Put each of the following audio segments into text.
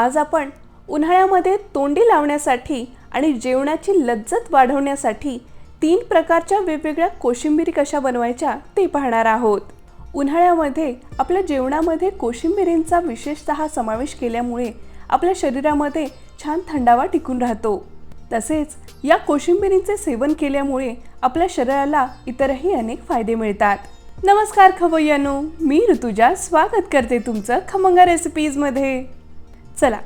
आज आपण उन्हाळ्यामध्ये तोंडी लावण्यासाठी आणि जेवणाची लज्जत वाढवण्यासाठी तीन प्रकारच्या वेगवेगळ्या कोशिंबिरी कशा बनवायच्या ते पाहणार आहोत. उन्हाळ्यामध्ये आपल्या जेवणामध्ये कोशिंबिरींचा विशेषतः समावेश केल्यामुळे आपल्या शरीरामध्ये छान थंडावा टिकून राहतो. तसेच या कोशिंबिरींचे सेवन केल्यामुळे आपल्या शरीराला इतरही अनेक फायदे मिळतात. नमस्कार खवय्यानो मी ऋतुजा. स्वागत करते तुमचं खमंगा रेसिपीजमध्ये चला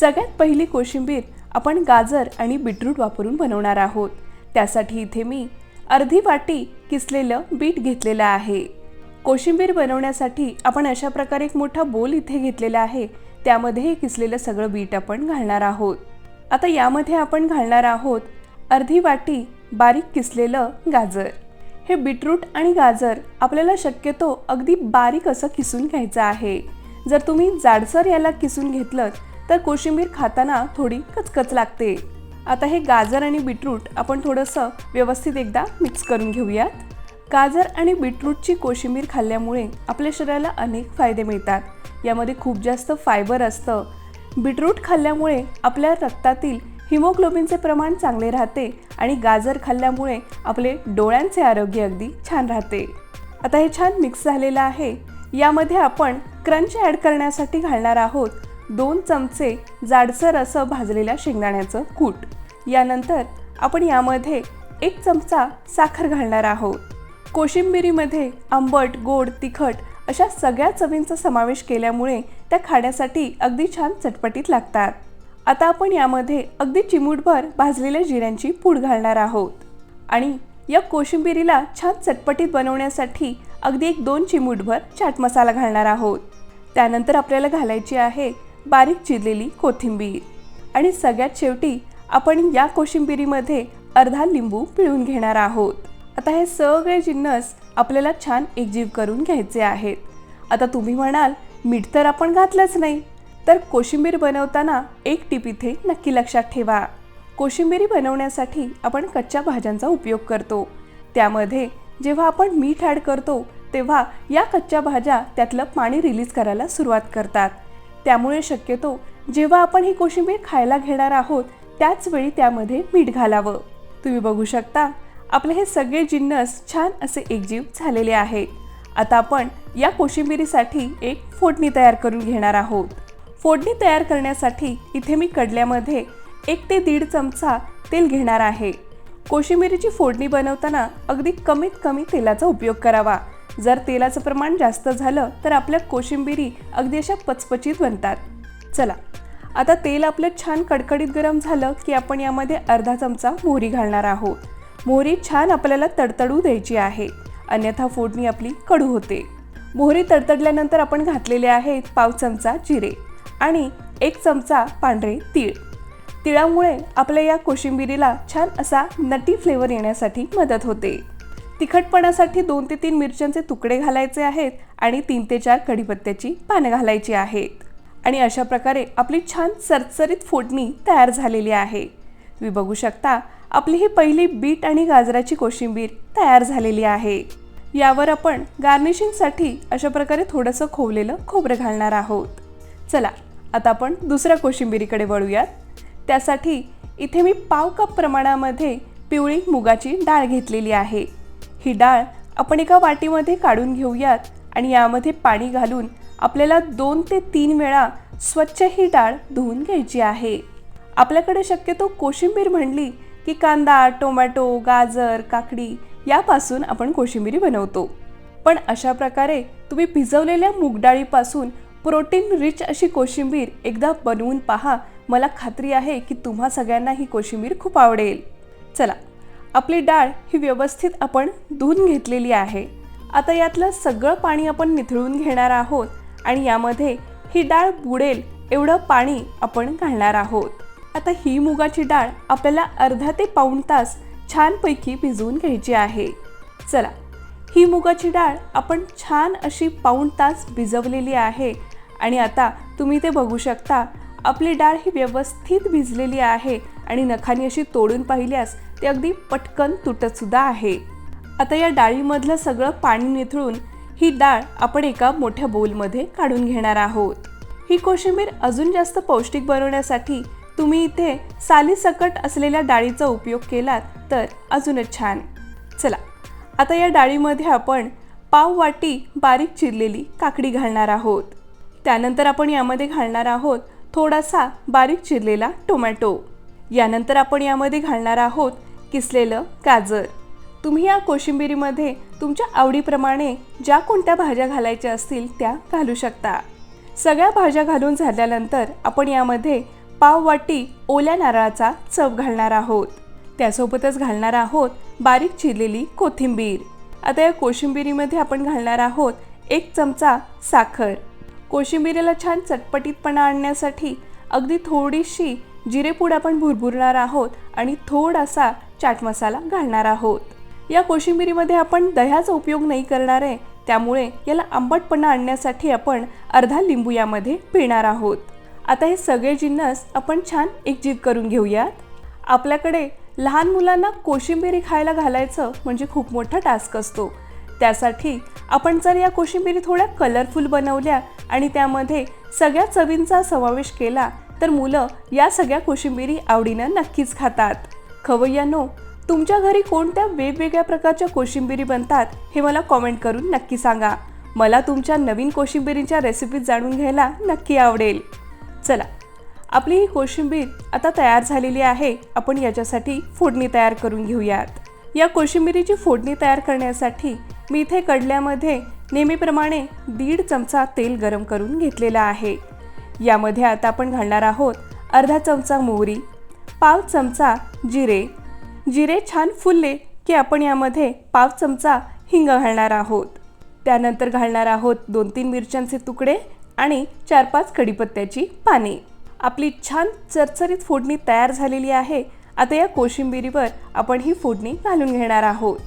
सगळ्यात पहिली कोशिंबीर आपण गाजर आणि बीटरूट वापरून बनवणार आहोत. त्यासाठी इथे मी अर्धी वाटी किसलेलं बीट घेतलेलं आहे. कोशिंबीर बनवण्यासाठी आपण अशा प्रकारे एक मोठा बोल इथे घेतलेला आहे. त्यामध्ये हे किसलेलं सगळं बीट आपण घालणार आहोत. आता यामध्ये आपण घालणार आहोत अर्धी वाटी बारीक किसलेलं गाजर. हे बीटरूट आणि गाजर आपल्याला शक्यतो अगदी बारीक असं किसून घ्यायचं आहे. जर तुम्ही जाडसर याला किसून घेतलं तर कोशिंबीर खाताना थोडी कचकच लागते. आता हे गाजर आणि बीटरूट आपण थोडंसं व्यवस्थित एकदा मिक्स करून घेऊयात. गाजर आणि बीटरूटची कोशिंबीर खाल्ल्यामुळे आपल्या शरीराला अनेक फायदे मिळतात. यामध्ये खूप जास्त फायबर असतं. बीटरूट खाल्ल्यामुळे आपल्या रक्तातील हिमोग्लोबिनचे प्रमाण चांगले राहते आणि गाजर खाल्ल्यामुळे आपले डोळ्यांचे आरोग्य अगदी छान राहते. आता हे छान मिक्स झालेलं आहे. यामध्ये आपण क्रंच ॲड करण्यासाठी घालणार आहोत दोन चमचे जाडसर असं भाजलेल्या शेंगदाण्याचं कूट. यानंतर आपण यामध्ये एक चमचा साखर घालणार आहोत. कोशिंबिरीमध्ये आंबट गोड तिखट अशा सगळ्या चवींचा समावेश केल्यामुळे त्या खाण्यासाठी अगदी छान चटपटीत लागतात. आता आपण यामध्ये अगदी चिमूटभर भाजलेल्या जिऱ्यांची पूड घालणार आहोत. आणि या कोशिंबिरीला छान चटपटीत बनवण्यासाठी अगदी एक दोन चिमूटभर चाट मसाला घालणार आहोत. त्यानंतर आपल्याला घालायची आहे बारीक चिरलेली कोथिंबीर. आणि सगळ्यात शेवटी आपण या कोशिंबिरीमध्ये अर्धा लिंबू पिळून घेणार आहोत. आता हे सगळे जिन्नस आपल्याला छान एकजीव करून घ्यायचे आहेत. आता तुम्ही म्हणाल मीठ तर आपण घातलंच नाही. तर कोशिंबीर बनवताना एक टीप इथे नक्की लक्षात ठेवा. कोशिंबिरी बनवण्यासाठी आपण कच्च्या भाज्यांचा उपयोग करतो. त्यामध्ये जेव्हा आपण मीठ ॲड करतो तेव्हा या कच्च्या भाज्या त्यातलं पाणी रिलीज करायला सुरुवात करतात. त्यामुळे शक्यतो जेव्हा आपण ही कोशिंबीर खायला घेणार आहोत त्याच वेळी त्यामध्ये मीठ घालावं. तुम्ही बघू शकता आपले हे सगळे जिन्नस छान असे एकजीव झालेले आहेत आता आपण या कोशिंबिरीसाठी एक फोडणी तयार करून घेणार आहोत. फोडणी तयार करण्यासाठी इथे मी कडल्यामध्ये एक ते दीड चमचा तेल घेणार आहे. कोशिंबिरीची फोडणी बनवताना अगदी कमीत कमी तेलाचा उपयोग करावा. जर तेलाचं प्रमाण जास्त झालं तर आपल्या कोशिंबिरी अगदी अशा पचपचीत बनतात. चला आता तेल आपलं छान कडकडीत गरम झालं की आपण यामध्ये अर्धा चमचा मोहरी घालणार आहोत. मोहरी छान आपल्याला तडतडू द्यायची आहे. अन्यथा फोडणी आपली कडू होते. मोहरी तडतडल्यानंतर आपण घातलेले आहेत पाव चमचा जिरे आणि एक चमचा पांढरे तीळ. तिळामुळे आपल्या या कोशिंबिरीला छान असा नटी फ्लेवर येण्यासाठी मदत होते. तिखटपणासाठी दोन ते तीन मिरच्यांचे तुकडे घालायचे आहेत आणि तीन ते चार कढीपत्त्याची पानं घालायची आहेत. आणि अशा प्रकारे आपली छान सरसरीत फोडणी तयार झालेली आहे. तुम्ही बघू शकता आपली ही पहिली बीट आणि गाजराची कोशिंबीर तयार झालेली आहे. यावर आपण गार्निशिंगसाठी अशा प्रकारे थोडंसं खोवलेलं खोबरं घालणार आहोत. चला आता आपण दुसऱ्या कोशिंबिरीकडे वळूयात. त्यासाठी इथे मी पाव कप प्रमाणामध्ये पिवळी मुगाची डाळ घेतलेली आहे. ही डाळ आपण एका वाटीमध्ये काढून घेऊयात आणि यामध्ये पाणी घालून आपल्याला दोन ते तीन वेळा स्वच्छ ही डाळ धुवून घ्यायची आहे. आपल्याकडे शक्यतो कोशिंबीर म्हणली की कांदा टोमॅटो गाजर काकडी यापासून आपण कोशिंबिरी बनवतो. पण अशा प्रकारे तुम्ही भिजवलेल्या मूगडाळीपासून प्रोटीन रिच अशी कोशिंबीर एकदा बनवून पहा. मला खात्री आहे की तुम्हा सगळ्यांना ही कोशिंबीर खूप आवडेल. चला आपली डाळ ही व्यवस्थित आपण धुवून घेतलेली आहे. आता यातलं सगळं पाणी आपण निथळून घेणार आहोत आणि यामध्ये ही डाळ बुडेल एवढं पाणी आपण घालणार आहोत. आता ही मुगाची डाळ आपल्याला अर्धा ते पाऊण तास छानपैकी भिजवून घ्यायची आहे. चला ही मुगाची डाळ आपण छान अशी पाऊण तास भिजवलेली आहे आणि आता तुम्ही ते बघू शकता आपली डाळ ही व्यवस्थित भिजलेली आहे आणि नखानी अशी तोडून पाहिल्यास ते अगदी पटकन तुटतसुद्धा आहे. आता या डाळीमधलं सगळं पाणी निथळून ही डाळ आपण एका मोठ्या बोलमध्ये काढून घेणार आहोत. ही कोशिंबीर अजून जास्त पौष्टिक बनवण्यासाठी तुम्ही इथे सालीसकट असलेल्या डाळीचा उपयोग केलात तर अजूनच छान. चला आता या डाळीमध्ये आपण पाव वाटी बारीक चिरलेली काकडी घालणार आहोत. त्यानंतर आपण यामध्ये घालणार आहोत थोडासा बारीक चिरलेला टोमॅटो. यानंतर आपण यामध्ये घालणार आहोत किसलेलं गाजर. तुम्ही या कोशिंबिरीमध्ये तुमच्या आवडीप्रमाणे ज्या कोणत्या भाज्या घालायच्या असतील त्या घालू शकता. सगळ्या भाज्या घालून झाल्यानंतर आपण यामध्ये पाव वाटी ओल्या नारळाचा चव घालणार आहोत. त्यासोबतच घालणार आहोत बारीक चिरलेली कोथिंबीर. आता या कोशिंबिरीमध्ये आपण घालणार आहोत एक चमचा साखर. कोशिंबिरीला छान चटपटीतपणा आणण्यासाठी अगदी थोडीशी जिरेपूड आपण भुरभुरणार आहोत आणि थोडासा चाट मसाला घालणार आहोत. या कोशिंबिरीमध्ये आपण दह्याचा उपयोग नाही करणार आहे. त्यामुळे याला आंबटपणा आणण्यासाठी आपण अर्धा लिंबू यामध्ये पिळणार आहोत. आता हे सगळे जिन्नस आपण छान एकजीत करून घेऊयात. आपल्याकडे लहान मुलांना कोशिंबिरी खायला घालायचं म्हणजे खूप मोठा टास्क असतो. त्यासाठी आपण जर या कोशिंबिरी थोड्या कलरफुल बनवल्या आणि त्यामध्ये सगळ्या चवींचा समावेश केला तर मुलं या सगळ्या कोशिंबिरी आवडीनं नक्कीच खातात. खवय्यानो तुमच्या घरी कोणत्या वेगवेगळ्या प्रकारच्या कोशिंबिरी बनतात हे मला कॉमेंट करून नक्की सांगा. मला तुमच्या नवीन कोशिंबिरीच्या रेसिपीज जाणून घ्यायला नक्की आवडेल. चला आपली ही कोशिंबीर आता तयार झालेली आहे. आपण याच्यासाठी फोडणी तयार करून घेऊयात. या कोशिंबिरीची फोडणी तयार करण्यासाठी मी इथे कडल्यामध्ये नेहमीप्रमाणे दीड चमचा तेल गरम करून घेतलेला आहे. यामध्ये आता आपण घालणार आहोत अर्धा चमचा मोहरी पाव चमचा जिरे. जिरे छान फुलले की आपण यामध्ये पाव चमचा हिंग घालणार आहोत. त्यानंतर घालणार आहोत दोन तीन मिरच्यांचे तुकडे आणि चार पाच कढीपत्त्याची पाने. आपली छान चरचरीत फोडणी तयार झालेली आहे. आता या कोशिंबिरीवर आपण ही फोडणी घालून घेणार आहोत.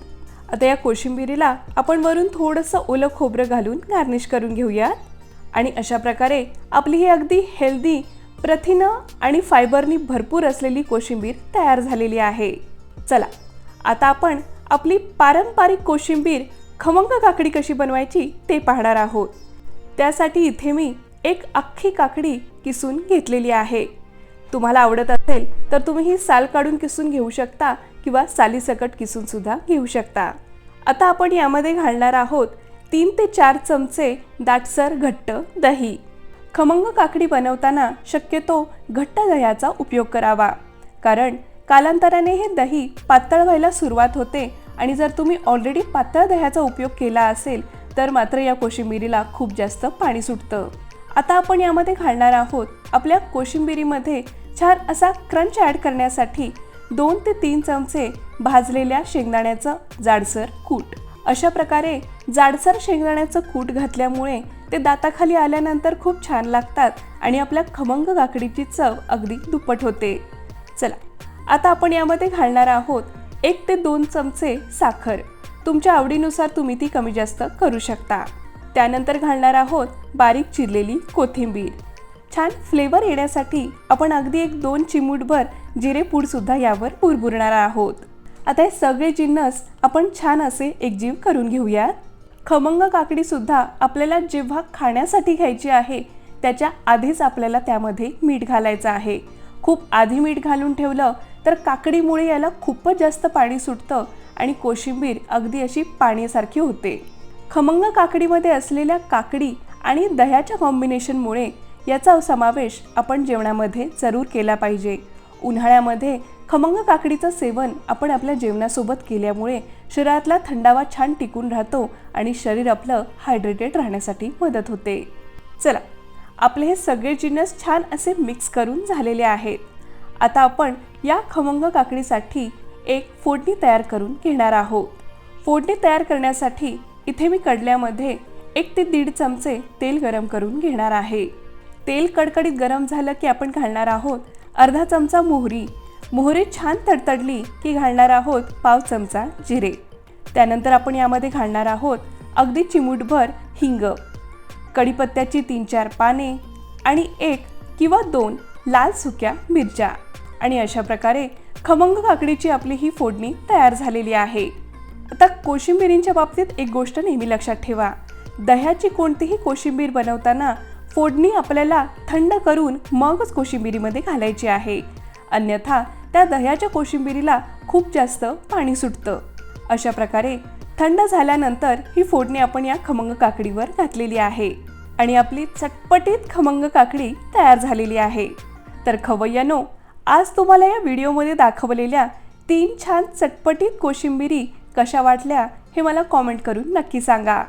आता या कोशिंबिरीला आपण वरून थोडंसं ओलं खोबरं घालून गार्निश करून घेऊयात. आणि अशा प्रकारे आपली ही अगदी हेल्दी प्रथिनं आणि फायबरनी भरपूर असलेली कोशिंबीर तयार झालेली आहे. चला आता आपण आपली पारंपरिक कोशिंबीर खमंग काकडी कशी बनवायची ते पाहणार आहोत. त्यासाठी इथे मी एक अख्खी काकडी किसून घेतलेली आहे. तुम्हाला आवडत असेल तर तुम्ही ही साल काढून किसून घेऊ शकता किंवा सालीसकट किसून सुद्धा घेऊ शकता. आता आपण यामध्ये घालणार आहोत तीन ते चार चमचे दाटसर घट्ट दही. खमंग काकडी बनवताना शक्यतो घट्ट दह्याचा उपयोग करावा. कारण कालांतराने हे दही पातळ व्हायला सुरुवात होते आणि जर तुम्ही ऑलरेडी पातळ दह्याचा उपयोग केला असेल तर मात्र या कोशिंबिरीला खूप जास्त पाणी सुटतं. आता आपण यामध्ये घालणार आहोत आपल्या कोशिंबिरीमध्ये छान असा क्रंच ॲड करण्यासाठी दोन ते तीन चमचे भाजलेल्या शेंगदाण्याचं जाडसर कूट. अशा प्रकारे जाडसर शेंगदाण्याचं कूट घातल्यामुळे ते दाताखाली आल्यानंतर खूप छान लागतात आणि आपल्या खमंग काकडीची चव अगदी दुप्पट होते. चला आता आपण यामध्ये घालणार आहोत एक ते दोन चमचे साखर. तुमच्या आवडीनुसार तुम्ही ती कमी जास्त करू शकता. त्यानंतर घालणार आहोत बारीक चिरलेली कोथिंबीर. छान फ्लेवर येण्यासाठी आपण अगदी एक दोन चिमूटभर जिरेपूडसुद्धा यावर पुरबुरणार आहोत. आता हे सगळे जिन्नस आपण छान असे एकजीव करून घेऊयात. खमंग काकडीसुद्धा आपल्याला जेव्हा खाण्यासाठी घ्यायची आहे त्याच्या आधीच आपल्याला त्यामध्ये मीठ घालायचं आहे. खूप आधी मीठ घालून ठेवलं तर काकडीमुळे याला खूपच जास्त पाणी सुटतं आणि कोशिंबीर अगदी अशी पाण्यासारखी होते. खमंग काकडीमध्ये असलेल्या काकडी आणि दह्याच्या कॉम्बिनेशनमुळे याचा समावेश आपण जेवणामध्ये जरूर केला पाहिजे. उन्हाळ्यामध्ये खमंग काकडीचं सेवन आपण आपल्या जेवणासोबत केल्यामुळे शरीरातला थंडावा छान टिकून राहतो आणि शरीर आपलं हायड्रेटेड राहण्यासाठी मदत होते. चला आपले हे सगळे जिन्नस छान असे मिक्स करून झालेले आहेत. आता आपण या खमंग काकडीसाठी एक फोडणी तयार करून घेणार आहोत. फोडणी तयार करण्यासाठी इथे मी कडल्यामध्ये एक ते दीड चमचे तेल गरम करून घेणार आहे. तेल कडकडीत गरम झालं की आपण घालणार आहोत अर्धा चमचा मोहरी. मोहरी छान तडतडली की घालणार आहोत पाव चमचा जिरे. त्यानंतर आपण यामध्ये घालणार आहोत अगदी चिमूटभर हिंग. कढीपत्त्याची तीन चार पाने आणि एक किंवा दोन लाल सुक्या मिरच्या. आणि अशा प्रकारे खमंग काकडीची आपली ही फोडणी तयार झालेली आहे. आता कोशिंबिरींच्या बाबतीत एक गोष्ट नेहमी लक्षात ठेवा. दह्याची कोणतीही कोशिंबीर बनवताना फोडणी आपल्याला थंड करून मगच कोशिंबिरीमध्ये घालायची आहे. अन्यथा त्या दह्याच्या कोशिंबिरीला खूप जास्त पाणी सुटतं. अशा प्रकारे थंड झाल्यानंतर ही फोडणी आपण या खमंग काकडीवर घातलेली आहे आणि आपली चटपटीत खमंग काकडी तयार झालेली आहे. तर खवय्यानो आज तुम्हाला या व्हिडिओमध्ये दाखवलेल्या तीन छान चटपटीत कोशिंबिरी कशा वाटल्या हे मला कॉमेंट करून नक्की सांगा.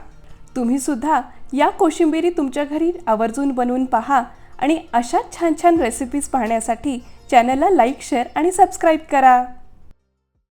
तुम्ही सुद्धा या कोशिंबिरी तुमच्या घरी आवर्जून बनवून पहा आणि अशा छान छान रेसिपीज पाहण्यासाठी चॅनलला लाईक शेअर आणि सबस्क्राईब करा.